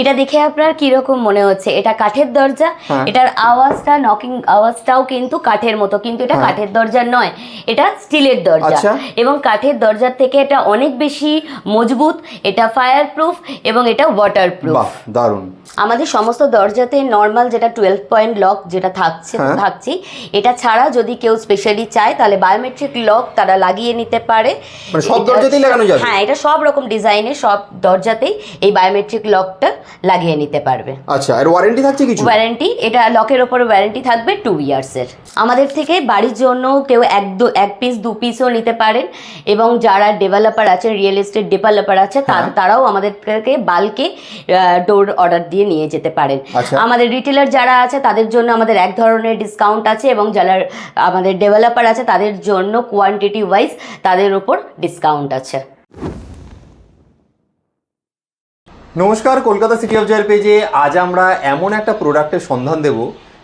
এটা দেখে আপনার কীরকম মনে হচ্ছে এটা কাঠের দরজা হ্যাঁ। এটার আওয়াজটা নকিং আওয়াজটাও কিন্তু কাঠের মতো কিন্তু এটা হ্যাঁ। কাঠের দরজা নয় এটা স্টিলের দরজা আচ্ছা। এবং কাঠের দরজার থেকে এটা অনেক বেশি মজবুত এটা ফায়ার প্রুফ এবং এটা ওয়াটার প্রুফ দারুণ আমাদের সমস্ত দরজাতে নর্মাল যেটা টুয়েলভ পয়েন্ট লক যেটা থাকছে হ্যাঁ। থাকছে এটা ছাড়া যদি কেউ স্পেশালি চায় তাহলে বায়োমেট্রিক লক তারা লাগিয়ে নিতে পারে মানে সব দরজাতেই লাগানো যাবে? হ্যাঁ এটা সব রকম ডিজাইনের সব দরজাতেই এই বায়োমেট্রিক লকটা লাগিয়ে নিতে পারবে। আচ্ছা আর ওয়ারেন্টি থাকছে কিছু? ওয়ারেন্টি এটা লকের ওপরে ওয়ারেন্টি থাকবে টু ইয়ার্সের আমাদের থেকে বাড়ির জন্য কেউ এক দু এক পিস দু পিসও নিতে পারেন এবং যারা ডেভেলপার আছে রিয়েল এস্টেট ডেভেলপার আছে হ্যাঁ। তারাও আমাদের থেকে বাল্কে ডোর অর্ডার দিয়ে নিয়ে যেতে পারেন। আচ্ছা। আমাদের রিটেলার যারা আছে তাদের জন্য আমাদের এক ধরনের ডিসকাউন্ট আছে এবং যারা আমাদের ডেভেলপার আছে তাদের জন্য কোয়ান্টিটি ওয়াইজ তাদের উপর ডিসকাউন্ট আছে। নমস্কার কলকাতা সিটি অফ জয়ের পেজে আজ আমরা এমন একটা প্রোডাক্টের সন্ধান দেব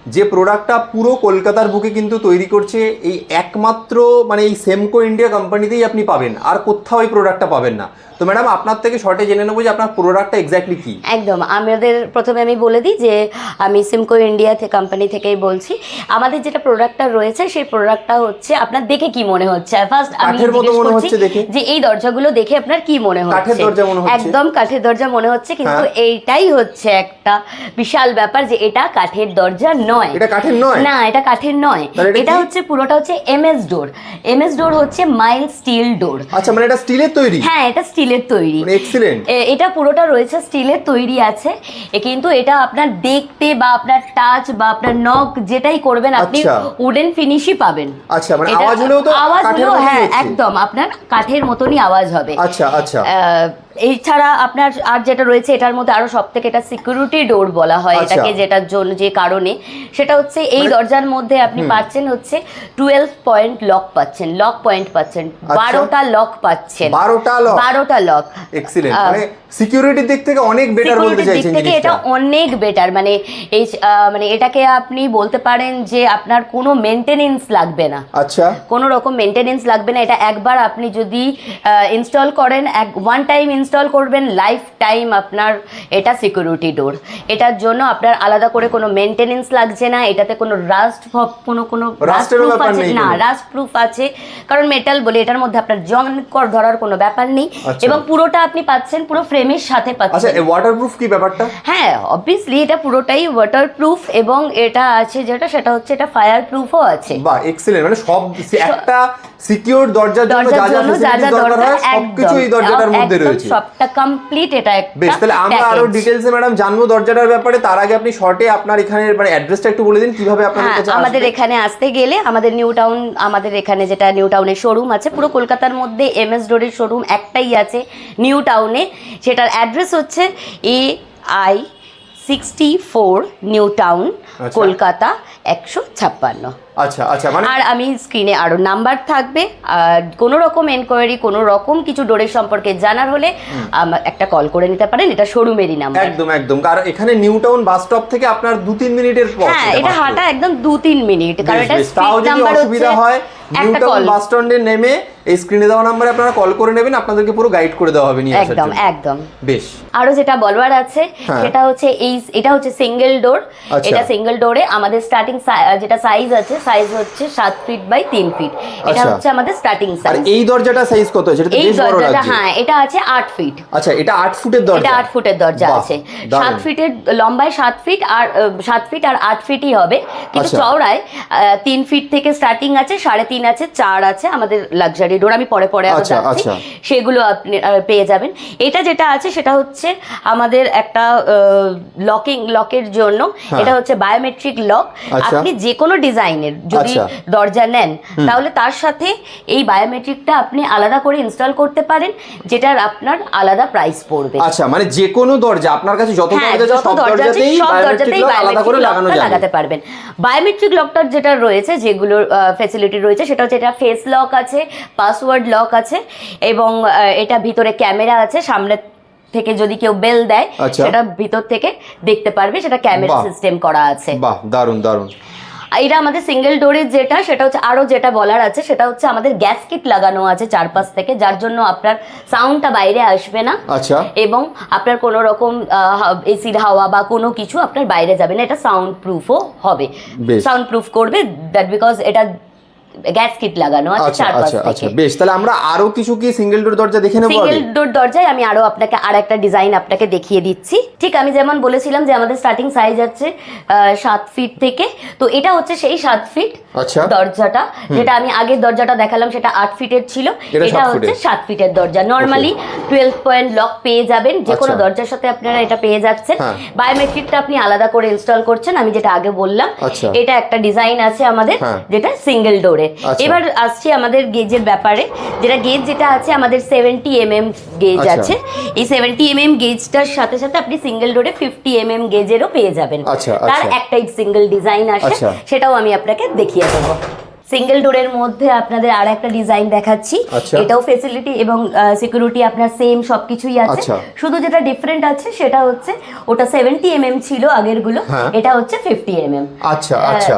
যে প্রোডাক্টটা পুরো কলকাতার বুকে কিন্তু তৈরি করছে এই একমাত্র মানে এই সেমকো ইন্ডিয়া কোম্পানিতেই আপনি পাবেন আর কোথাও এই প্রোডাক্টটা পাবেন না তো ম্যাডাম আপনার থেকে শর্টে জেনে নেব যে আপনার প্রোডাক্টটা এক্স্যাক্টলি কি একদম আমাদের প্রথমে আমি বলে দিই যে আমি সিমকো ইন্ডিয়া থেকে কোম্পানি থেকেই বলছি আমাদের যেটা প্রোডাক্টটা রয়েছে সেই প্রোডাক্টটা হচ্ছে আপনার দেখে কি মনে হচ্ছে ফার্স্ট আমি মনে হচ্ছে দেখে। যে এই দরজাগুলো দেখে আপনার কি মনে হচ্ছে কাঠের দরজা মনে হচ্ছে। একদম কাঠের দরজা মনে হচ্ছে কিন্তু হ্যাঁ। এইটাই হচ্ছে একটা বিশাল ব্যাপার যে এটা কাঠের দরজা নয় এটা কাঠের নয়? না এটা কাঠের নয়। এটা হচ্ছে পুরোটা হচ্ছে এমএস ডোর এমএস ডোর হচ্ছে মাইল স্টিল ডোর আচ্ছা মানে এটা স্টিলের তৈরি? হ্যাঁ এটা স্টিলের তৈরি। মানে এক্সিলেন্ট এটা পুরোটা রয়েছে স্টিলের তৈরি আছে। কিন্তু এটা আপনার দেখতে বা আপনার টাচ বা আপনার নখ যেটাই করবেন আপনি আচ্ছা। উডেন ফিনিশই পাবেন। আচ্ছা, মানে আওয়াজ হলেও তো আওয়াজ হ্যাঁ একদম আপনার কাঠের মতনই আওয়াজ হবে। আচ্ছা আচ্ছা। এছাড়া আপনার আর যেটা রয়েছে এটার মধ্যে আরও সব থেকে এটা সিকিউরিটি ডোর বলা হয় আচ্ছা। এটাকে যেটার জন্য যে কারণে। সেটা হচ্ছে এই মানে- দরজার মধ্যে আপনি পাচ্ছেন হচ্ছে টুয়েলভ পয়েন্ট লক পাচ্ছেন লক পয়েন্ট পাচ্ছেন বারোটা লক পাচ্ছেন। আচ্ছা। বারোটা লক বারোটা লক এক্সিলেন্ট সিকিউরিটির দিক থেকে অনেক বেটার বলতে চাইছেন থেকে এটা অনেক বেটার মানে এই মানে এটাকে আপনি বলতে পারেন যে আপনার কোনো মেনটেনেন্স লাগবে না। আচ্ছা। কোনো রকম মেনটেনেন্স লাগবে না। এটা একবার আপনি যদি ইনস্টল করেন এক ওয়ান টাইম ইনস্টল করবেন লাইফ টাইম আপনার এটা সিকিউরিটি ডোর এটার জন্য আপনার আলাদা করে কোনো মেনটেনেন্স লাগছে না। এটাতে কোনো রাস্ট কোনো কোনো রাস্ট প্রুফ আছে না রাস্ট প্রুফ আছে। কারণ মেটাল বলে এটার মধ্যে আপনার জং কর ধরার কোনো ব্যাপার নেই। আচ্ছা। এবং পুরোটা আপনি পাচ্ছেন পুরো ফ্রেমের সাথে আচ্ছা পাচ্ছেন ওয়াটারপ্রুফ কি ব্যাপারটা? হ্যাঁ অবভিয়াসলি এটা পুরোটাই ওয়াটারপ্রুফ এবং এটা আছে যেটা সেটা হচ্ছে এটা ফায়ার প্রুফও আছে। বাহ এক্সিলেন্ট মানে সব একটা সিকিউর দরজার জন্য যা যা দরকার হয় সবকিছু এই দরজাটার মধ্যে রয়েছে। সবটা কমপ্লিট এটা একটা বেশ তাহলে আমরা আরও। ডিটেলসে ম্যাডাম জানব দরজাটার ব্যাপারে। তার আগে আপনি শর্টে আপনার এখানে মানে অ্যাড্রেসটা একটু বলে দিন কীভাবে আপনাদের হ্যাঁ কাছে আমাদের এখানে আসতে গেলে আমাদের নিউ টাউন আমাদের এখানে যেটা নিউ টাউনের শোরুম আছে পুরো কলকাতার মধ্যে এম এস ডোরের শোরুম একটাই আছে নিউ টাউনে সেটার অ্যাড্রেস হচ্ছে A I sixty four new town. Kolkata একশো ছাপ্পান্ন আচ্ছা আচ্ছা মানে আর আমি স্ক্রিনে আরও নাম্বার থাকবে আর কোনো রকম এনকোয়ারি কোনো রকম কিছু ডোরের সম্পর্কে জানার হলে একটা কল করে নিতে পারেন এটা শোরুমেরই নাম্বার একদম একদম। কারণ এখানে নিউ টাউন বাস স্টপ থেকে আপনার দু তিন মিনিটের পথ হ্যাঁ এটা হাঁটা একদম দু তিন মিনিট। কারণ এটা তাও যদি নাম্বার অসুবিধা হয় নিউ টাউন বাস স্ট্যান্ডে নেমে এই স্ক্রিনে দেওয়া নাম্বারে আপনারা কল করে নেবেন আপনাদেরকে পুরো গাইড করে দেওয়া হবে নিয়ে একদম একদম। বেশ। আরও যেটা বলবার আছে হ্যাঁ। সেটা হচ্ছে এই এটা হচ্ছে সিঙ্গেল ডোর আচ্ছা। এটা সিঙ্গেল ডোরে আমাদের স্টার্টিং যেটা সাইজ আছে সাইজ হচ্ছে সাত ফিট বাই তিন ফিট এটা আচ্ছা। হচ্ছে আমাদের স্টার্টিং সাইজ এই দরজাটা সাইজ কত? আছে এই দরজাটা হ্যাঁ এটা আছে আট ফিট আচ্ছা এটা আট ফুটের দরজা? এটা আট ফুটের দরজা আছে। সাত ফিটের লম্বায় সাত ফিট আর সাত ফিট আর আট ফিটই হবে। কিন্তু আচ্ছা। চওড়ায় তিন ফিট থেকে স্টার্টিং আছে সাড়ে তিন আছে চার আছে আমাদের লাক্সারি ডোর আমি পরে পরে যাচ্ছি আচ্ছা। সেগুলো আপনি পেয়ে যাবেন। এটা যেটা আছে সেটা হচ্ছে আমাদের একটা লকিং লকের জন্য। হ্যাঁ। এটা হচ্ছে বায়োমেট্রিক লক। আপনি যে কোনো ডিজাইনের যদি আচ্ছা। দরজা নেন তাহলে তার সাথে এই বায়োমেট্রিকটা আপনি আলাদা করে ইনস্টল করতে পারেন যেটার আপনার আলাদা প্রাইস পড়বে। আচ্ছা মানে যে কোনো দরজা আপনার কাছে যত হ্যাঁ, দরজা সব দরজা দরজাতেই সব দরজাতেই আলাদা করে লাগানো যাবে। লাগাতে পারবেন। বায়োমেট্রিক লকটার যেটা রয়েছে যেগুলোর ফেসিলিটি রয়েছে সেটা হচ্ছে এটা ফেস লক আছে পাসওয়ার্ড লক আছে এবং এটা ভিতরে ক্যামেরা আছে সামনে থেকে যদি কেউ বেল দেয় আচ্ছা। সেটা ভিতর থেকে দেখতে পারবে সেটা ক্যামেরা সিস্টেম করা আছে। বাহ দারুণ দারুণ। এটা আমাদের সিঙ্গেল ডোরের যেটা সেটা হচ্ছে আরও যেটা বলার আছে সেটা হচ্ছে আমাদের গ্যাস কিট লাগানো আছে চারপাশ থেকে যার জন্য আপনার সাউন্ডটা বাইরে আসবে না। আচ্ছা। এবং আপনার কোনো রকম এসির হাওয়া বা কোনো কিছু আপনার বাইরে যাবে না এটা সাউন্ড প্রুফও হবে। সাউন্ড প্রুফ করবে দ্যাট বিকজ এটা গ্যাস কিট লাগানো আছে আচ্ছা চারপাশ আচ্ছা আচ্ছা থেকে। বেশ তাহলে আমরা আরও কিছু কি সিঙ্গেল ডোর দরজা দেখে নেব সিঙ্গেল ডোর দরজায় আমি আরও আপনাকে আর একটা ডিজাইন আপনাকে দেখিয়ে দিচ্ছি। ঠিক আমি যেমন বলেছিলাম যে আমাদের স্টার্টিং সাইজ আছে সাত ফিট থেকে। তো এটা হচ্ছে সেই সাত ফিট আচ্ছা। দরজাটা যেটা আমি আগের দরজাটা দেখালাম সেটা আট ফিটের ছিল। এটা হচ্ছে। সাত ফিটের দরজা। নর্মালি টুয়েলভ পয়েন্ট লক পেয়ে যাবেন যে কোনো। দরজার সাথে আপনারা এটা পেয়ে যাচ্ছেন। হ্যাঁ। বায়োমেট্রিকটা আপনি আলাদা করে ইনস্টল করছেন আমি যেটা আগে বললাম। এটা একটা ডিজাইন আছে আমাদের হ্যাঁ। যেটা সিঙ্গেল ডোরে আচ্ছা। এবার আসছি আমাদের গেজের ব্যাপারে যেটা গেজ যেটা আছে আমাদের সেভেন্টি এম এম গেজ। আছে এই সেভেন্টি এম এম গেজটার সাথে সাথে আপনি সিঙ্গেল ডোরে ফিফটি এম এম গেজেরও পেয়ে যাবেন আচ্ছা, তার আচ্ছা। একটাই সিঙ্গেল ডিজাইন আসে আচ্ছা। সেটাও আমি আপনাকে দেখিয়ে দেবো সিঙ্গেল ডোরের মধ্যে আপনাদের আর একটা ডিজাইন দেখাচ্ছি। আচ্ছা। এটাও ফেসিলিটি এবং সিকিউরিটি আপনার সেম সবকিছুই আছে। আচ্ছা। শুধু যেটা ডিফারেন্ট আছে সেটা হচ্ছে ওটা সেভেন্টি এম এম ছিল আগেরগুলো হ্যাঁ। এটা হচ্ছে ফিফটি এম এম আচ্ছা। আচ্ছা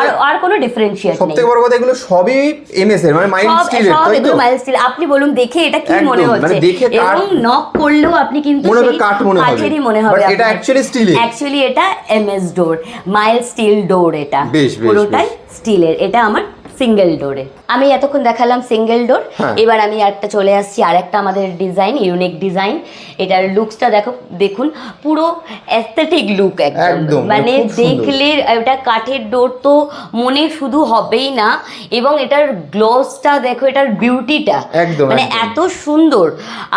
আর আর কোনো ডিফারেন্সিয়েট নেই। থেকে বড় কথা এগুলো সবই এমএস এর মানে মাইন্ড সব স্টিলের সব এগুলো মাইল স্টিল আপনি বলুন দেখে এটা কি মনে মানে হচ্ছে? এবং নক করলেও আপনি কিন্তু মনে হবে কাঠ মনে হবে। কাঠেরই মনে হবে এটা steel এর। অ্যাকচুয়ালি এটা MS door mild steel door এটা। বেশ, বেশ, পুরোটাই স্টিলের এটা আমার সিঙ্গেল ডোরে আমি এতক্ষণ দেখালাম সিঙ্গেল ডোর হ্যাঁ। এবার আমি একটা চলে আসছি আর একটা আমাদের ডিজাইন ইউনিক ডিজাইন এটার লুকসটা দেখো দেখুন পুরো অ্যাস্থেটিক লুক একদম, মানে। দেখলে এটা কাঠের ডোর তো মনে শুধু হবেই না এবং এটার গ্লোসটা দেখো এটার বিউটিটা মানে এত সুন্দর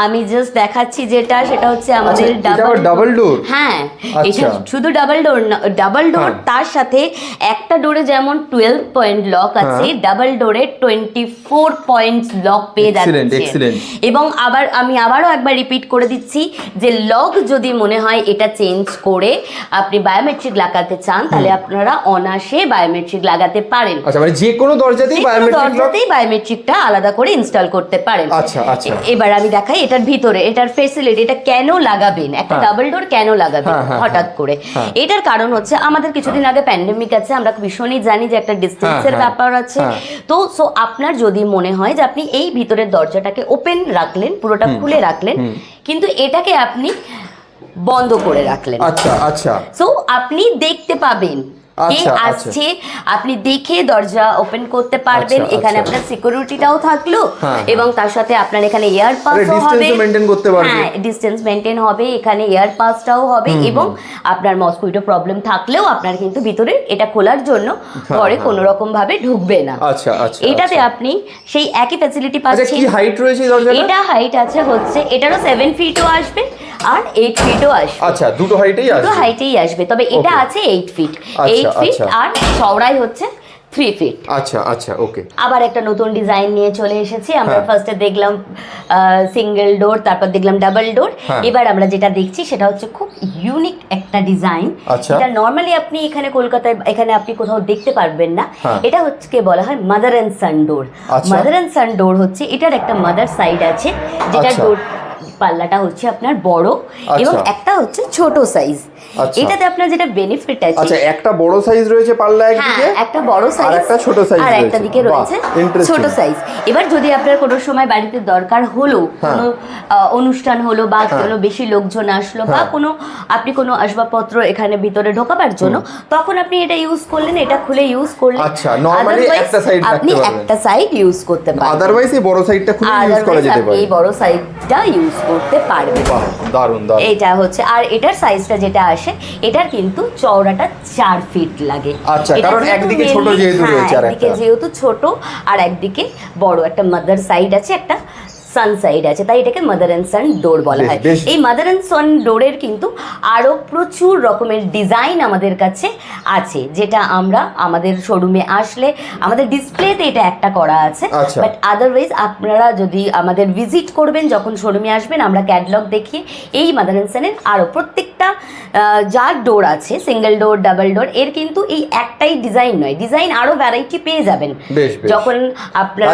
আমি জাস্ট দেখাচ্ছি যেটা সেটা হচ্ছে আমাদের ডাবল আবার হ্যাঁ আচ্ছা। এটা শুধু ডাবল ডোর না ডাবল ডোর হ্যাঁ। তার সাথে একটা ডোরে যেমন টুয়েলভ পয়েন্ট লক আছে ডাবল ডোরে টোয়েন্টি ফোর পয়েন্ট লক পেয়ে যাচ্ছে. এবং আবার আমি আবারও একবার রিপিট করে দিচ্ছি যে যদি মনে হয় এটা চেঞ্জ করে আপনি বায়োমেট্রিক লাগাতে চান তাহলে আপনারা অনাসে বায়োমেট্রিক লাগাতে পারেন আচ্ছা মানে যে কোনো দরজাতেই বায়োমেট্রিক দরজাতেই বায়োমেট্রিকটা আলাদা করে ইনস্টল করতে পারেন আচ্ছা, আচ্ছা। এবার আমি দেখাই এটার ভিতরে এটার ফেসিলিটি এটা কেন লাগাবেন একটা হ্যাঁ। ডাবল ডোর কেন লাগাবেন হ্যাঁ, হ্যাঁ, হঠাৎ করে হ্যাঁ। এটার কারণ হচ্ছে আমাদের কিছুদিন আগে প্যান্ডেমিক আছে আমরা ভীষণই জানি যে একটা ডিস্টেন্সের হ্যাঁ। ব্যাপার আছে হ্যাঁ। তো সো আপনার যদি মনে হয় যে আপনি এই ভিতরের দরজাটাকে ওপেন রাখলেন পুরোটা খুলে রাখলেন কিন্তু এটাকে আপনি বন্ধ করে রাখলেন। আচ্ছা আচ্ছা। সো আপনি দেখতে পাবেন কে আচ্ছা, আচ্ছা। আসছে আপনি দেখে দরজা ওপেন করতে পারবেন। আচ্ছা, এখানে আচ্ছা। আপনার সিকিউরিটিটাও থাকল হ্যাঁ, এবং তার সাথে আপনার এখানে এয়ার পাসও হবে। হ্যাঁ ডিস্টেন্স মেনটেন হবে। এখানে এয়ার পাসটাও হবে এবং আপনার মসকুইটো প্রবলেম থাকলেও আপনার কিন্তু ভিতরে এটা খোলার জন্য ঘরে কোনো রকম ভাবে ঢুকবে না। আচ্ছা আচ্ছা এটাতে আচ্ছা। আপনি সেই একই ফ্যাসিলিটি আচ্ছা পাচ্ছেন। কি হাইট রয়েছে দরজাটা এটা হাইট আছে হচ্ছে এটারও সেভেন ফিটও আসবে আর এইট ফিটও আসবে। আচ্ছা দুটো হাইটেই দুটো হাইটেই আসবে তবে এটা আছে এইট ফিট আচ্ছা, এইট ফিট আচ্ছা। আর চওড়াই হচ্ছে থ্রি ফিট আচ্ছা আচ্ছা ওকে আবার একটা নতুন ডিজাইন নিয়ে চলে এসেছি আমরা হ্যাঁ। ফার্স্টে দেখলাম সিঙ্গেল ডোর তারপর দেখলাম ডাবল ডোর হ্যাঁ। এবার আমরা যেটা দেখছি সেটা হচ্ছে খুব ইউনিক একটা ডিজাইন আচ্ছা। এটা নর্মালি আপনি এখানে কলকাতায় এখানে আপনি কোথাও দেখতে পারবেন না হ্যাঁ। এটা হচ্ছে বলা হয় মাদার অ্যান্ড সান ডোর আচ্ছা। মাদার অ্যান্ড সান ডোর হচ্ছে এটার একটা মাদার সাইড আছে যেটা আচ্ছা। ডোর পাল্লাটা হচ্ছে আপনার বড় এবং আচ্ছা। একটা হচ্ছে ছোট সাইজ আচ্ছা। এটাতে আপনার যেটা বেনিফিট আছে আচ্ছা একটা বড় সাইজ রয়েছে পাল্লা একদিকে হ্যাঁ একটা বড় সাইজ আর একটা ছোট size আর একটা দিকে রয়েছে ছোট সাইজ এবার যদি আপনার কোনো সময় বাড়িতে দরকার হলো হ্যাঁ। কোনো অনুষ্ঠান হলো বা কোনো বেশি লোকজন আসলো বা হ্যাঁ। কোনো আপনি কোনো আসবাবপত্র এখানে ভিতরে ঢোকাবার জন্য তখন আপনি এটা ইউজ করলেন এটা খুলে ইউজ করলেন। আচ্ছা, Otherwise, একটা রাখতে আপনি একটা সাইড ইউজ করতে পারেন আদারওয়াইজ এই বড় সাইডটা খুলে ইউজ করা যেতে পারে এই বড় সাইজটা ইউজ করতে পারবেন। বাহ দারুণ দারুণ। এটা হচ্ছে আর এটার সাইজটা যেটা আসে এটার কিন্তু চওড়াটা চার ফিট লাগে। আচ্ছা, এটা কারণ একদিকে ছোট যেহেতু হ্যাঁ, রয়েছে আর একদিকে যেহেতু ছোট আর একদিকে বড় একটা মাদার সাইড আছে একটা সান সাইড আছে তাই এটাকে মাদার অ্যান্ড সান ডোর বলা হয় এই মাদার অ্যান্ড সান ডোরের কিন্তু আরও প্রচুর রকমের ডিজাইন আমাদের কাছে আছে যেটা আমরা আমাদের শোরুমে আসলে আমাদের ডিসপ্লেতে এটা একটা করা আছে আচ্ছা। বাট আদারওয়াইজ আপনারা যদি আমাদের ভিজিট করবেন যখন শোরুমে আসবেন আমরা ক্যাটলগ দেখিয়ে এই মাদার অ্যান্ড সানের আরও প্রত্যেকটা যা ডোর আছে সিঙ্গেল ডোর ডাবল ডোর এর কিন্তু এই একটাই ডিজাইন নয় ডিজাইন আরও ভ্যারাইটি পেয়ে যাবেন। যখন আপনারা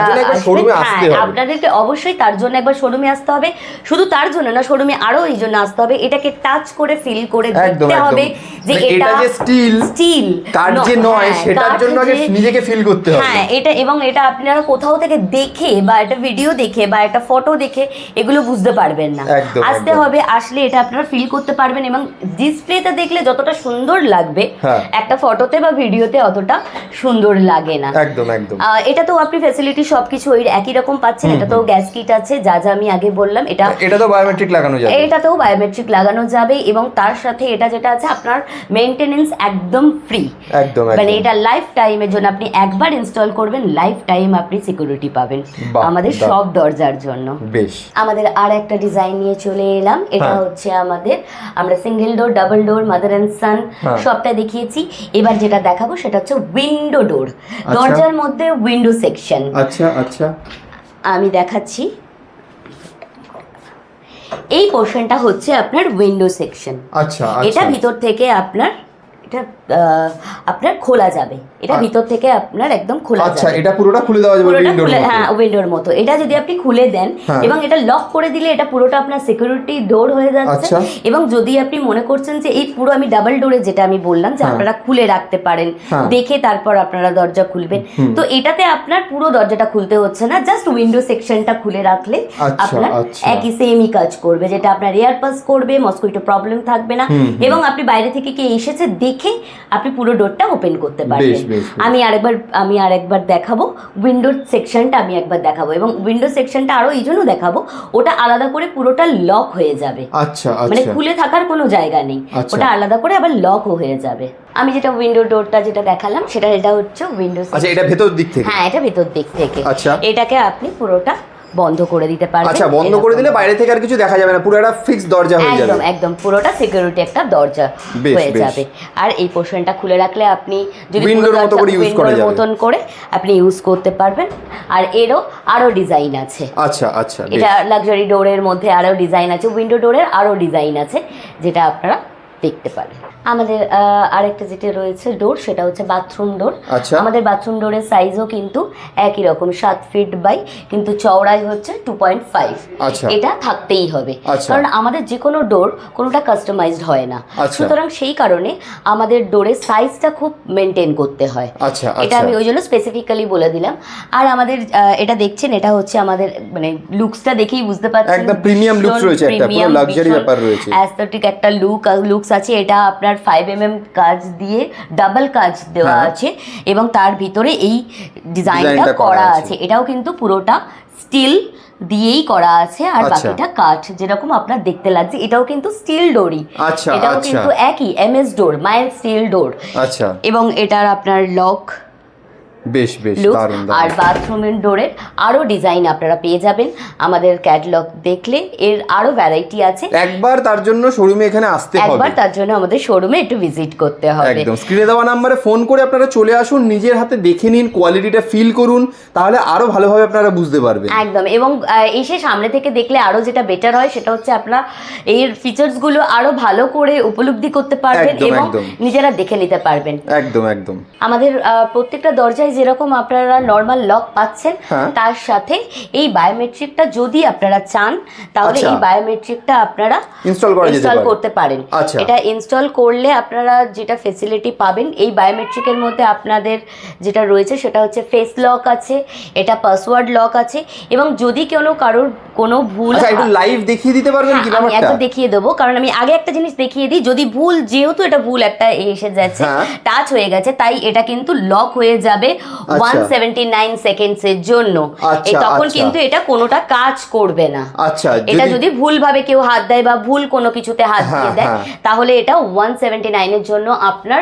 হ্যাঁ। আপনাদেরকে অবশ্যই তার জন্য একবার শোরুমে আসতে হবে। শুধু তার জন্য না শোরুমে আরও এই জন্য আসতে হবে। এটাকে টাচ করে ফিল করে দেখতে হবে যে মানে এটা যে স্টিল স্টিল কাঠ যে নয় সেটার জন্য আগে নিজেকে ফিল করতে হবে। হ্যাঁ এটা এবং এটা আপনারা কোথাও থেকে দেখে বা একটা ভিডিও দেখে বা একটা ফটো দেখে এগুলো বুঝতে পারবেন না। আসতে হবে আসলে এটা আপনারা ফিল করতে পারবেন এবং ডিসপ্লেতে দেখলে যতটা সুন্দর লাগবে হ্যাঁ। একটা ফটোতে বা ভিডিওতে অতটা সুন্দর লাগে না। একদম একদম। এটা তো আপনি ফ্যাসিলিটি সবকিছু ওই একই রকম পাচ্ছেন এটা তো গ্যাস কিট আছে যা যা আমি আগে বললাম এটা এটা তো বায়োমেট্রিক লাগানো যাবে। এটাতেও বায়োমেট্রিক লাগানো যাবে এবং তার সাথে এটা যেটা আছে আপনার মেনটেনেন্স একদম ফ্রি একদম মানে এটা লাইফ টাইমের জন্য আপনি একবার ইনস্টল করবেন লাইফ টাইম আপনি সিকিউরিটি পাবেন। আমাদের সব দরজার জন্য। বেশ। আমাদের আর একটা ডিজাইন নিয়ে চলে এলাম এটা হ্যাঁ। হচ্ছে আমাদের আমরা single door double door mother and son হ্যাঁ। সবটা দেখিয়েছি। এবার যেটা দেখাবো সেটা হচ্ছে উইন্ডো ডোর দরজার মধ্যে উইন্ডো সেকশন আচ্ছা আচ্ছা। আমি দেখাচ্ছি। এই পোর্শনটা হচ্ছে আপনার উইন্ডো সেকশন আচ্ছা এটা আচ্ছা ভিতর থেকে আপনার এটা আপনার খোলা যাবে এটা ভিতর থেকে আপনার একদম খোলা আচ্ছা এটা পুরোটা খুলে দেওয়া যাবে উইন্ডোর মতো হ্যাঁ উইন্ডোর মতো এটা যদি আপনি খুলে দেন হ্যাঁ। এবং এটা লক করে দিলে এটা পুরোটা আপনার সিকিউরিটি ডোর হয়ে যাচ্ছে আচ্ছা। এবং যদি আপনি মনে করছেন যে এই পুরো আমি ডাবল ডোরে যেটা আমি বললাম যে হ্যাঁ। আপনারা খুলে রাখতে পারেন হ্যাঁ। দেখে তারপর আপনারা দরজা খুলবেন তো এটাতে আপনার পুরো দরজাটা খুলতে হচ্ছে না জাস্ট উইন্ডো সেকশনটা খুলে রাখলে আচ্ছা, আপনার আচ্ছা। একই সেমই কাজ করবে যেটা আপনার এয়ার পাস করবে মস্কুইটো প্রবলেম থাকবে না এবং আপনি বাইরে থেকে কে এসেছে দেখে আপনি পুরো ডোরটা ওপেন করতে পারবেন। আমি আরেকবার আমি আরেকবার দেখাবো। উইন্ডোর সেকশনটা আমি একবার দেখাবো এবং উইন্ডো সেকশনটা আরও এই জন্য দেখাবো ওটা আলাদা করে পুরোটা লক হয়ে যাবে। আচ্ছা মানে আচ্ছা। খুলে থাকার কোনো জায়গা নেই। আচ্ছা। ওটা আলাদা করে আবার লকও হয়ে যাবে। আমি যেটা উইন্ডো ডোরটা যেটা দেখালাম সেটা এটা হচ্ছে উইন্ডো আচ্ছা এটা ভেতর দিক থেকে? হ্যাঁ এটা ভেতর দিক থেকে। আচ্ছা। এটাকে আপনি পুরোটা বন্ধ করে দিতে পারবেন আচ্ছা বন্ধ করে দিলে বাইরে থেকে আর কিছু দেখা যাবে না পুরো একটা ফিক্স দরজা হয়ে যাবে। একদম একদম পুরোটা সিকিউরিটি একটা দরজা হয়ে যাবে। আর এই পোর্শনটা খুলে রাখলে আপনি যদি Window পুরো র মতো করে use করা যাবে। মতন করে আপনি ইউজ করতে পারবেন। আর এরও আরও ডিজাইন আছে। আচ্ছা আচ্ছা এটা লাক্সারি ডোরের মধ্যে আরও ডিজাইন আছে উইন্ডো ডোরের আরও ডিজাইন আছে যেটা আপনারা দেখতে পারেন। আমাদের আরেকটা যেটা রয়েছে ডোর সেটা হচ্ছে বাথরুম ডোর আচ্ছা। আমাদের বাথরুম ডোরের সাইজও কিন্তু একই রকম সাত ফিট বাই কিন্তু চওড়াই হচ্ছে টু পয়েন্ট ফাইভ। এটা থাকতেই হবে আচ্ছা। কারণ আমাদের যে কোনো ডোর কোনোটা কাস্টমাইজড হয় না আচ্ছা। সুতরাং সেই কারণে আমাদের ডোরের সাইজটা খুব মেনটেন করতে হয় এটা আমি ওই জন্য স্পেসিফিক্যালি বলে দিলাম আর আমাদের এটা দেখছেন এটা হচ্ছে আমাদের মানে লুকসটা দেখেই বুঝতে পারছেন একদম premium looks রয়েছে একটা, পুরো luxury ব্যাপার রয়েছে। অ্যাস্থেটিক একটা লুক লুকস আছে এটা আপনার ফাইভ এম এম কাজ দিয়ে ডাবল কাজ দেওয়া হ্যাঁ। আছে এবং তার ভিতরে এই ডিজাইনটা করা আছে। এটাও কিন্তু পুরোটা স্টিল দিয়েই করা আছে আর আচ্ছা। বাকিটা কাঠ যেরকম আপনার দেখতে লাগছে এটাও কিন্তু স্টিল ডোরই আচ্ছা, এটাও আচ্ছা। কিন্তু একই M S door mild steel door এবং এটার আপনার লক বেশ বেশ দারুণ আর বাথরুমের ডোরের আরও ডিজাইন আপনারা পেয়ে যাবেন। আমাদের ক্যাটলগ দেখলে এর আরও ভ্যারাইটি আছে। একবার তার জন্য শোরুমে এখানে আসতে হবে। একবার তার জন্য আমাদের শোরুমে একটু ভিজিট করতে হবে। একদম। স্ক্রিনে দেওয়া নাম্বারে ফোন করে আপনারা চলে আসুন নিজের হাতে দেখে নিন কোয়ালিটিটা ফিল করুন তাহলে আরও ভালোভাবে আপনারা বুঝতে পারবেন। একদম। এবং এসে সামনে থেকে দেখলে আরও যেটা বেটার হয় সেটা হচ্ছে আপনারা এর ফিচার্সগুলো আরও ভালো করে উপলব্ধি করতে পারবেন এবং নিজেরা দেখে নিতে পারবেন। একদম একদম। আমাদের প্রত্যেকটা দরজায় যেরকম আপনারা নর্মাল লক পাচ্ছেন হ্যাঁ। তার সাথে এই বায়োমেট্রিকটা যদি আপনারা চান তাহলে আচ্ছা। এই বায়োমেট্রিকটা আপনারা যেতে ইনস্টল করতে পারেন আচ্ছা। এটা ইনস্টল করলে আপনারা যেটা ফেসিলিটি পাবেন এই বায়োমেট্রিকের মধ্যে আপনাদের যেটা রয়েছে সেটা হচ্ছে ফেস লক আছে এটা পাসওয়ার্ড লক আছে এবং যদি কোনো কারোর কোনো ভুল আচ্ছা একটু লাইভ দেখিয়ে দিতে পারবেন হ্যাঁ, কি আমি একবার দেখিয়ে দেবো কারণ আমি আগে একটা জিনিস দেখিয়ে দিই যদি ভুল যেহেতু এটা ভুল একটা এসে যাচ্ছে হ্যাঁ। টাচ হয়ে গেছে তাই এটা কিন্তু লক হয়ে যাবে ওয়ান সেভেন্টি নাইন সেকেন্ডসের জন্য। আচ্ছা, তখন আচ্ছা। কিন্তু এটা কোনোটা কাজ করবে না। আচ্ছা এটা যদি ভুল ভাবে কেউ হাত দেয় বা ভুল কোনো কিছুতে হাত হ্যাঁ, দিয়ে দেয় হ্যাঁ। তাহলে এটা ওয়ান সেভেন্টি নাইনের জন্য আপনার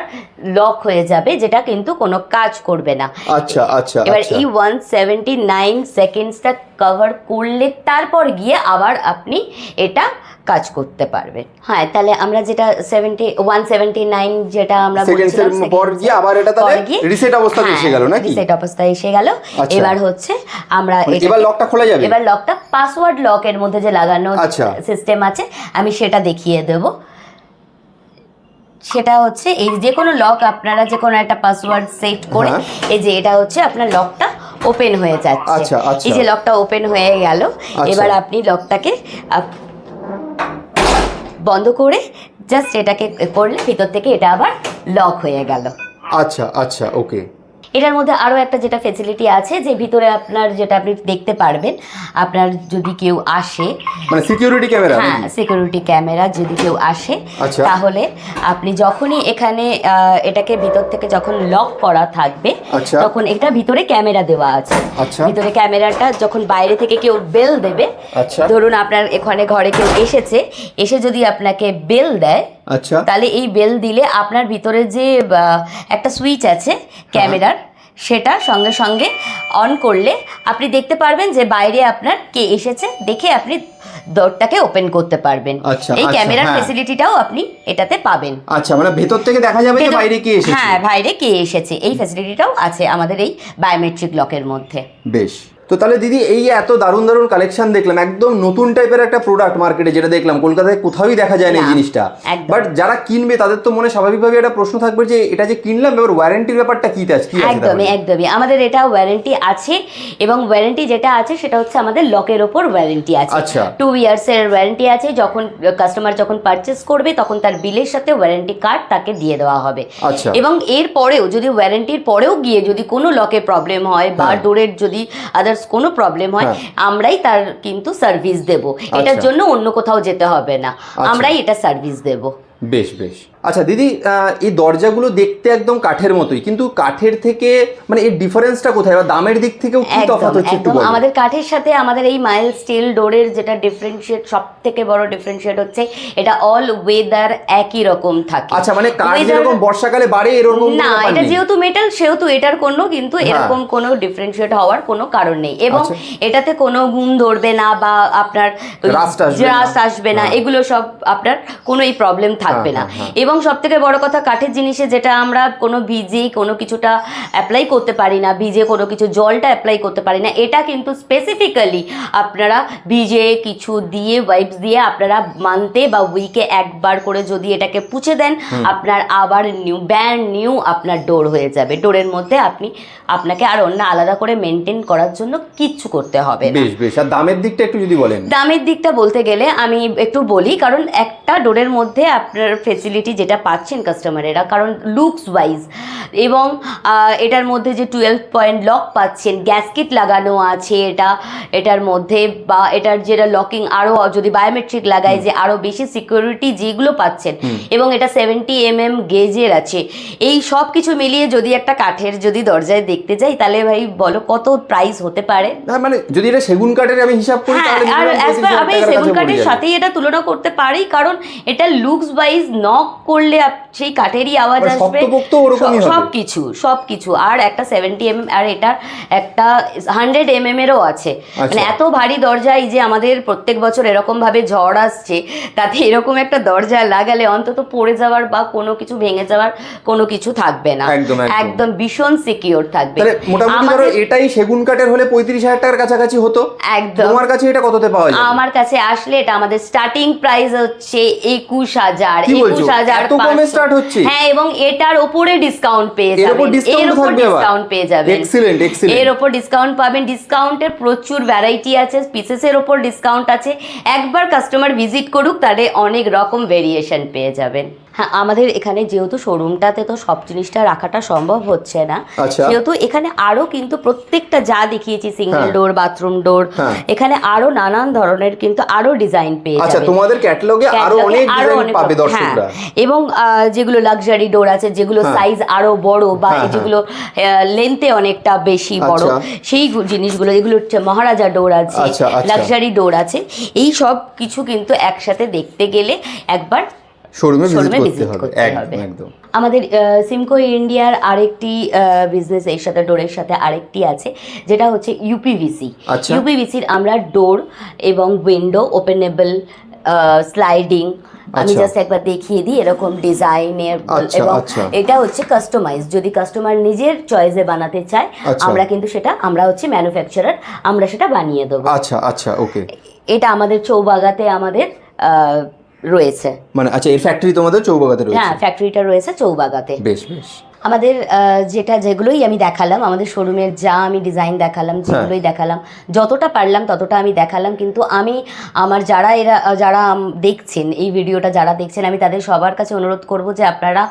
লক হয়ে যাবে যেটা কিন্তু কোনো কাজ করবে না। আচ্ছা আচ্ছা এবার আচ্ছা। এই ওয়ান সেভেন্টি নাইন সেকেন্ডসটা কভার করলে তারপর গিয়ে আবার আপনি এটা কাজ করতে পারবে হ্যাঁ তাহলে আমরা যেটা সেভেন্টি ওয়ান সেভেন্টি নাইন যেটা আমরা বলছিলাম, পর গিয়ে আবার এটা তাহলে reset অবস্থাতে হ্যাঁ, এসে গেল নাকি? reset অবস্থায় এসে গেল আচ্ছা। এবার হচ্ছে আমরা এবার লকটা খোলা যাবে এবার লকটা পাসওয়ার্ড লকের মধ্যে যে লাগানো আচ্ছা। সিস্টেম আছে আমি সেটা দেখিয়ে দেব সেটা হচ্ছে এই যে কোনো লক আপনারা যে কোনো একটা পাসওয়ার্ড সেট করে হ্যাঁ। এই যে এটা হচ্ছে আপনার লকটা ওপেন হয়ে যাচ্ছে আচ্ছা, আচ্ছা। এই যে লকটা ওপেন হয়ে গেল আচ্ছা। এবার আপনি লকটাকে বন্ধ করে জাস্ট এটাকে করলে ভিতর থেকে এটা আবার লক হয়ে গেল। আচ্ছা আচ্ছা ওকে এটার মধ্যে আরও একটা যেটা ফেসিলিটি আছে যে ভিতরে আপনার যেটা আপনি দেখতে পারবেন আপনার যদি কেউ আসে মানে সিকিউরিটি ক্যামেরা হ্যাঁ সিকিউরিটি ক্যামেরা যদি কেউ আসে আচ্ছা। তাহলে আপনি যখনই এখানে এটাকে ভিতর থেকে যখন লক করা থাকবে আচ্ছা। তখন এটা ভিতরে ক্যামেরা দেওয়া আছে আচ্ছা। ভিতরে ক্যামেরাটা যখন বাইরে থেকে কেউ বেল দেবে। ধরুন আপনার এখানে ঘরে কেউ এসেছে এসে যদি আপনাকে বেল দেয় আচ্ছা। তাহলে এই বেল দিলে আপনার ভিতরে যে একটা সুইচ আছে ক্যামেরার সেটা সঙ্গে সঙ্গে অন করলে আপনি দেখতে পারবেন যে বাইরে আপনার কে এসেছে দেখে আপনি দরটাকে ওপেন করতে পারবেন। আচ্ছা, এই আচ্ছা, ক্যামেরার হ্যাঁ। ফেসিলিটিটাও আপনি এটাতে পাবেন। আচ্ছা মানে ভেতর থেকে দেখা যাবে যে বাইরে কে এসেছে। হ্যাঁ বাইরে কে এসেছে। এই ফেসিলিটিটাও আছে আমাদের এই বায়োমেট্রিক লকের মধ্যে। বেশ। তো তাহলে দিদি এই এত দারুণ দারুণ কালেকশন দেখলাম একদম নতুন টাইপের একটা প্রোডাক্ট মার্কেটে যেটা দেখলাম কলকাতায় কোথাওই দেখা যায় না এই জিনিসটা। বাট যারা কিনবে তাদের তো মনে স্বাভাবিকভাবে একটা প্রশ্ন থাকবে যে এটা যে কিনলাম এবার ওয়ারেন্টির ব্যাপারটা কি আছে একদমই একদমই আমাদের এটা ওয়ারেন্টি আছে এবং ওয়ারেন্টি যেটা আছে সেটা হচ্ছে আমাদের লকের ওপর ওয়ারেন্টি আছে আচ্ছা। টু ইয়ার্সের ওয়ারেন্টি আছে যখন কাস্টমার যখন পারচেস করবে তখন তার বিলের সাথে ওয়ারেন্টি কার্ড তাকে দিয়ে দেওয়া হবে আচ্ছা। এবং এর পরেও যদি ওয়ারেন্টির পরেও গিয়ে যদি কোনো লকে প্রবলেম হয় বা হ্যাঁ। ডোরের যদি আদার্স কোনো প্রবলেম হয় হ্যাঁ। আমরাই তার কিন্তু সার্ভিস দেব। এটার আচ্ছা। জন্য অন্য কোথাও যেতে হবে না। আমরাই এটা সার্ভিস দেব। বেশ বেশ। আচ্ছা দিদি এই দরজাগুলো দেখতে একদম কাঠের মতোই কিন্তু কাঠের থেকে মানে এর ডিফারেন্সটা কোথায় বা দামের দিক থেকেও কি তফাৎ হচ্ছে একটু একদম বলো আমাদের কাঠের সাথে আমাদের এই মাইল স্টিল ডোরের যেটা ডিফারেন্সিয়েট সব থেকে বড় ডিফারেন্সিয়েট হচ্ছে এটা অল ওয়েদার একই রকম থাকে আচ্ছা মানে কাঠ যেরকম বর্ষাকালে বাড়ে এরকম কোনো না এটা যেহেতু মেটাল সেহেতু এটার কোনো কিন্তু হ্যাঁ। এরকম কোনো ডিফারেন্সিয়েট হওয়ার কোনো কারণ নেই এবং আচ্ছা। এটাতে কোনো গুণ ধরবে না বা আপনার আসবে না। রাস্ট আসবে না হ্যাঁ। এগুলো সব আপনার কোনো এই প্রবলেম থাকবে না হ্যাঁ, হ্যাঁ। এবং সব থেকে বড় কথা কাঠের জিনিসে যেটা আমরা কোনো ভিজে কোনো কিছুটা অ্যাপ্লাই করতে পারি না ভিজে কোনো কিছু জলটা অ্যাপ্লাই করতে পারি না এটা কিন্তু স্পেসিফিক্যালি আপনারা ভিজে কিছু দিয়ে ওয়াইপস দিয়ে আপনারা মান্থে বা উইকে একবার করে যদি এটাকে পুছে দেন আপনার আবার নিউ ব্যান্ড নিউ আপনার ডোর হয়ে যাবে। ডোরের মধ্যে আপনি আপনাকে আর অন্য আলাদা করে মেনটেন করার জন্য কিচ্ছু করতে হবে না। বেশ বেশ। আর দামের দিকটা একটু যদি বলেন। দামের দিকটা বলতে গেলে আমি একটু বলি কারণ একটা ডোরের মধ্যে আপনার ফেসিলিটি যেটা পাচ্ছেন কাস্টমারেরা কারণ লুকস ওয়াইজ এবং এটার মধ্যে যে টুয়েলভ পয়েন্ট লক পাচ্ছেন গ্যাসকিট লাগানো আছে এটা এটার মধ্যে বা এটার যেটা লকিং আরও যদি বায়োমেট্রিক লাগায় যে আরও বেশি সিকিউরিটি যেগুলো পাচ্ছেন এবং এটা সেভেন্টি এম এম গেজের আছে এই সব কিছু মিলিয়ে যদি একটা কাঠের যদি দরজায় দেখতে যাই তাহলে ভাই বলো কত প্রাইস হতে পারে? মানে যদি এটা সেগুন কাঠের আমি হিসাব করি হ্যাঁ তাহলে আর minimum as 25,000 per আমি সেগুন কাঠের সাথেই এটা তুলনা করতে পারি কারণ এটা লুকস ওয়াইজ নক করলে সেই কাঠেরই আওয়াজ মানে আসবে। সব কিছু সব কিছু আর একটা সেভেন্টি এম আর এটার একটা হান্ড্রেড এম এম এরও আছে মানে আচ্ছা। এত ভারী দরজা এই যে আমাদের প্রত্যেক বছর এরকম ভাবে ঝড় আসছে তাতে এরকম একটা দরজা লাগালে অন্তত পড়ে যাওয়ার বা কোনো কিছু ভেঙে যাওয়ার কোনো কিছু থাকবে না। একদম, ভীষণ সিকিওর থাকবে। মোটামুটি এটাই সেগুন কাঠের হলে পঁয়ত্রিশ হাজার টাকার কাছাকাছি হতো। একদম। তোমার কাছে এটা কততে পাওয়া আমার কাছে আসলে এটা আমাদের স্টার্টিং প্রাইস হচ্ছে একুশ হাজার। একুশ হাজার এত কমে স্টার্ট হচ্ছে? হ্যাঁ এবং এটার ওপরে ডিসকাউন্ট পেয়ে যাবেন। এর ওপর ডিসকাউন্ট পেয়ে যাবেন। এক্সিলেন্ট এক্সিলেন্ট এর ওপর ডিসকাউন্ট পাবেন। ডিসকাউন্টের প্রচুর ভ্যারাইটি আছে পিসেসের ওপর ডিসকাউন্ট আছে। একবার কাস্টমার ভিজিট করুক তাহলে অনেক রকম ভেরিয়েশন পেয়ে যাবেন। হ্যাঁ আমাদের এখানে যেহেতু শোরুমটাতে তো সব জিনিসটা রাখাটা সম্ভব হচ্ছে না আচ্ছা। সেহেতু এখানে আরও কিন্তু প্রত্যেকটা যা দেখিয়েছি সিঙ্গেল হ্যাঁ। ডোর বাথরুম ডোর হ্যাঁ। এখানে আরও নানান ধরনের কিন্তু আরও ডিজাইন পেয়ে আচ্ছা তোমাদের ক্যাটালগে আরও অনেক ডিজাইন পাবে দর্শকরা হ্যাঁ, এবং আহ, যেগুলো লাক্সারি ডোর আছে যেগুলো হ্যাঁ। সাইজ আরও বড় বা হ্যাঁ, যেগুলো লেন্থে অনেকটা বেশি বড় আচ্ছা। সেই জিনিসগুলো যেগুলো হচ্ছে মহারাজা ডোর আছে আচ্ছা, আচ্ছা। লাক্সারি ডোর আছে এই সব কিছু কিন্তু একসাথে দেখতে গেলে একবার শোরুমে ভিজিট করতে হবে একদম আমাদের সিমকো ইন্ডিয়ার আরেকটি বিজনেস এর সাথে ডোরের সাথে আরেকটি আছে যেটা হচ্ছে ইউপিভিসি আচ্ছা। ইউপিভিসির আমরা ডোর এবং উইন্ডো ওপেনেবল স্লাইডিং আমি আচ্ছা। জাস্ট একবার দেখিয়ে দিই এরকম ডিজাইনের আচ্ছা, এবং আচ্ছা। এটা হচ্ছে কাস্টমাইজ যদি কাস্টমার নিজের চয়েসে বানাতে চায় আচ্ছা। আমরা কিন্তু সেটা আমরা হচ্ছে ম্যানুফ্যাকচারার আমরা সেটা বানিয়ে দেবো আচ্ছা আচ্ছা ওকে এটা আমাদের চৌবাগাতে আমাদের রয়েছে। মানে আচ্ছা এই ফ্যাক্টরি তোমাদের চৌবাগাতে রয়েছে? হ্যাঁ ফ্যাক্টরিটা রয়েছে চৌবাগাতে। বেশ বেশ। আমাদের যেটা যেগুলোই আমি দেখালাম আমাদের শোরুমের যা আমি ডিজাইন দেখালাম হ্যাঁ। যেগুলোই দেখালাম যতটা পারলাম ততটা আমি দেখালাম কিন্তু আমি আমার যারা এরা যারা দেখছেন এই ভিডিওটা যারা দেখছেন আমি তাদের সবার কাছে অনুরোধ করব যে আপনারা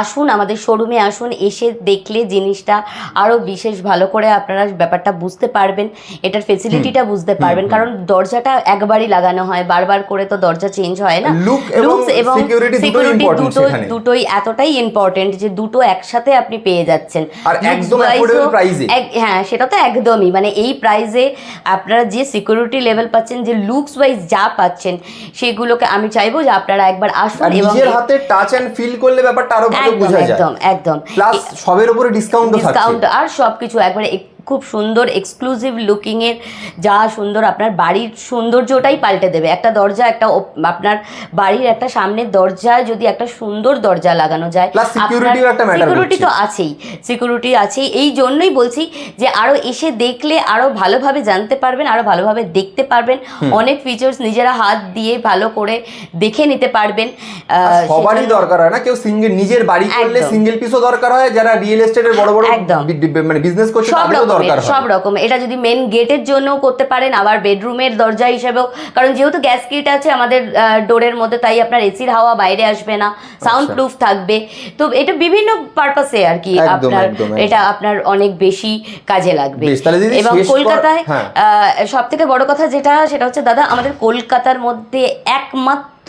আসুন আমাদের শোরুমে আসুন এসে দেখলে জিনিসটা আরও বিশেষ ভালো করে আপনারা ব্যাপারটা বুঝতে পারবেন এটার ফেসিলিটিটা বুঝতে পারবেন কারণ দরজাটা একবারই লাগানো হয় বারবার করে তো দরজা চেঞ্জ হয় না Look এবং সিকিউরিটি দুটোই। দুটোই এতটাই ইম্পর্টেন্ট যে দুটো একসাথে আপনি পেয়ে যাচ্ছেন। আর একদম অ্যাফোর্ডেবল। এক- হ্যাঁ সেটা তো একদমই। মানে এই প্রাইসে আপনারা যে সিকিউরিটি লেভেল পাচ্ছেন যে লুকস ওয়াইজ যা পাচ্ছেন সেগুলোকে আমি চাইব যে আপনারা একবার আসুন এবং নিজের হাতে টাচ এন্ড ফিল করলে ব্যাপারটা আরও ভালো বোঝা যায়। একদম একদম। প্লাস সবের উপরে ডিসকাউন্ট থাকে ডিসকাউন্ট আর সবকিছু একবারে এক- খুব সুন্দর এক্সক্লুসিভ লুকিং এর যা সুন্দর আপনার বাড়ির সৌন্দর্যটাই পাল্টে দেবে। একটা দরজা একটা আপনার বাড়ির একটা সামনের দরজায় যদি একটা সুন্দর দরজা লাগানো যায় সিকিউরিটি তো আছেই সিকিউরিটি আছেই। এই জন্যই বলছি যে আরও এসে দেখলে আরও ভালোভাবে জানতে পারবেন আরও ভালোভাবে দেখতে পারবেন। অনেক ফিচার্স নিজেরা হাত দিয়ে ভালো করে দেখে নিতে পারবেন। সবারই দরকার হয় না কেউ সিঙ্গেল নিজের বাড়ি করলে সিঙ্গেল পিসও দরকার হয় যারা রিয়েল এস্টেটের বড় বড় একদম। মানে বিজনেস করছে দরকার সব রকম এটা যদি মেন গেটের জন্যও করতে পারেন আবার বেডরুমের দরজা হিসেবেও কারণ যেহেতু গ্যাস কিট আছে আমাদের ডোরের মধ্যে তাই আপনার এসির হাওয়া বাইরে আসবে না সাউন্ড আচ্ছা। প্রুফ থাকবে তো এটা বিভিন্ন পারপাসে আর কি আপনার। এটা আপনার অনেক বেশি কাজে লাগবে এবং কলকাতায় হ্যাঁ। সব থেকে বড় কথা যেটা সেটা হচ্ছে দাদা আমাদের কলকাতার মধ্যে একমাত্র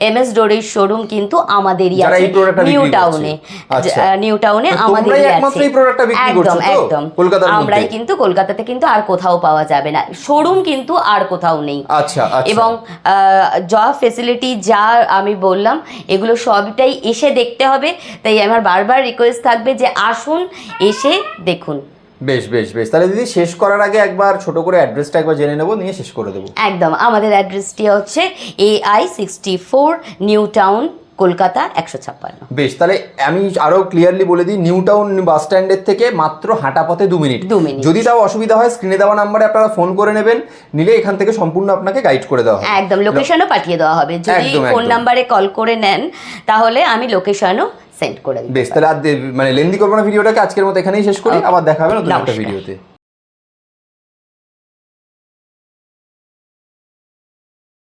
এম এস ডোরের শোরুম কিন্তু আমাদেরই আছে নিউ টাউনে। আচ্ছা। নিউ টাউনে আমাদেরই আছে। এই productটা বিক্রি একদম একদম। আমরাই কিন্তু কলকাতাতে কিন্তু আর কোথাও পাওয়া যাবে না। শোরুম কিন্তু আর কোথাও নেই। আচ্ছা আচ্ছা। এবং আহ, যা ফেসিলিটি যা আমি বললাম এগুলো সবটাই এসে দেখতে হবে। তাই আমার বারবার রিকোয়েস্ট থাকবে যে আসুন এসে দেখুন। বেশ বেশ বেশ। তাহলে দিদি শেষ করার আগে একবার ছোট করে অ্যাড্রেসটা একবার জেনে নেব নিয়ে শেষ করে দেবো। একদম। আমাদের অ্যাড্রেসটি হচ্ছে A I sixty four new town Kolkata একশো ছাপ্পান্ন। বেশ তাহলে আমি আরও ক্লিয়ারলি বলে দিই নিউ টাউন বাস স্ট্যান্ডের থেকে মাত্র হাঁটা পথে দু মিনিট। দু মিনিট। যদি তাও অসুবিধা হয় স্ক্রিনে দেওয়া নাম্বারে আপনারা ফোন করে নেবেন নিলে এখান থেকে সম্পূর্ণ আপনাকে গাইড করে দেওয়া হবে। একদম লোকেশনও পাঠিয়ে দেওয়া হবে। যদি ফোন নাম্বারে কল করে নেন তাহলে আমি লোকেশনও সেন্ড করে দিই বেশ তাহলে আর মানে লেন্দি করব না ভিডিওটাকে আজকের মতো এখানেই শেষ করি আবার দেখা হবে নতুন একটা ভিডিওতে।